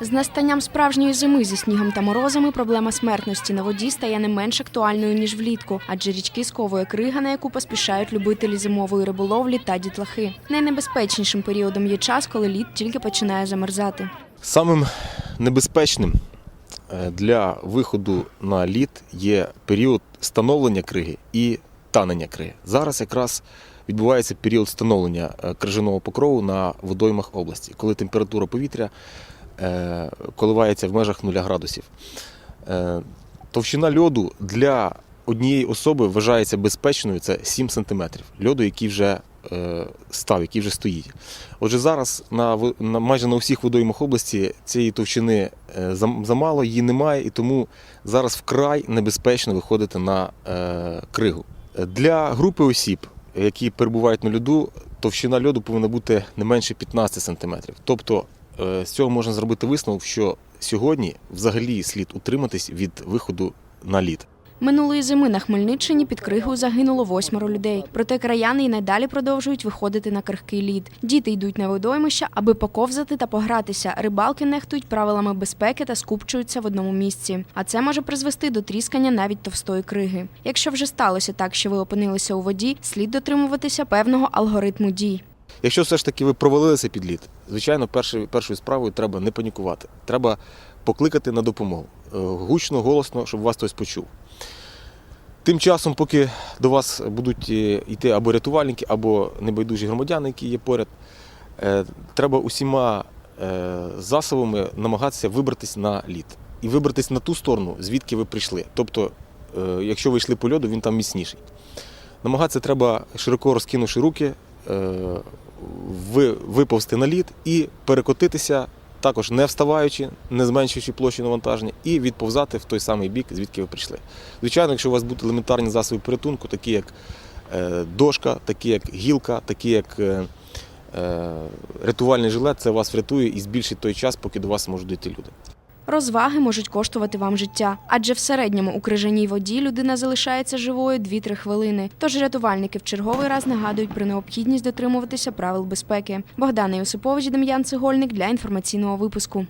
З настанням справжньої зими зі снігом та морозами проблема смертності на воді стає не менш актуальною ніж влітку, адже річки сковує крига, на яку поспішають любителі зимової риболовлі та дітлахи. Найнебезпечнішим періодом є час, коли лід тільки починає замерзати. Самим небезпечним е, для виходу на лід є період становлення криги і танення криги. Зараз якраз відбувається період становлення е, крижаного покрову на водоймах області, коли температура повітря коливається в межах 0 градусів. Е, Товщина льоду для однієї особи вважається безпечною це 7 см. Льоду, який вже е, став, який вже стоїть. Отже, зараз на, на майже на усіх водоймах області цієї товщини е, замало, її немає, і тому зараз вкрай небезпечно виходити на е, кригу. Е, Для групи осіб, які перебувають на льоду, товщина льоду повинна бути не менше 15 см. Тобто е, з цього можна зробити висновок, що сьогодні взагалі слід утриматись від виходу на лід. Минулої зими на Хмельниччині під кригою загинуло восьмеро людей. Проте краяни й надалі продовжують виходити на крихкий лід. Діти йдуть на водоймища, аби поковзати та погратися. Рибалки нехтують правилами безпеки та скупчуються в одному місці. А це може призвести до тріскання навіть товстої криги. Якщо вже сталося так, що ви опинилися у воді, слід дотримуватися певного алгоритму дій. Якщо все ж таки ви провалилися під лід, звичайно, першою, першою справою треба не панікувати. Треба покликати на допомогу. Е, Гучно, голосно, щоб вас хтось почув. Тим часом, поки до вас будуть е, йти або рятувальники, або небайдужі громадяни, які є поряд, е, треба усіма засобами намагатися вибратись на лід. І вибратись на ту сторону, звідки ви прийшли. Тобто, якщо ви йшли по льоду, він там міцніший. Намагатися треба широко розкинувши руки, виповзти на лід і перекотитися, також не вставаючи, не зменшуючи площі навантаження, і відповзати в той самий бік, звідки ви прийшли. Звичайно, якщо у вас будуть елементарні засоби порятунку, такі як е, дошка, такі як гілка, такі як е, е, рятувальний жилет, це вас врятує і збільшить той час, поки до вас можуть дійти люди. Розваги можуть коштувати вам життя, адже в середньому у крижаній воді людина залишається живою 2-3 хвилини. Тож рятувальники в черговий раз нагадують про необхідність дотримуватися правил безпеки. Богдана Юсипович, Дем'ян Цегольник для інформаційного випуску.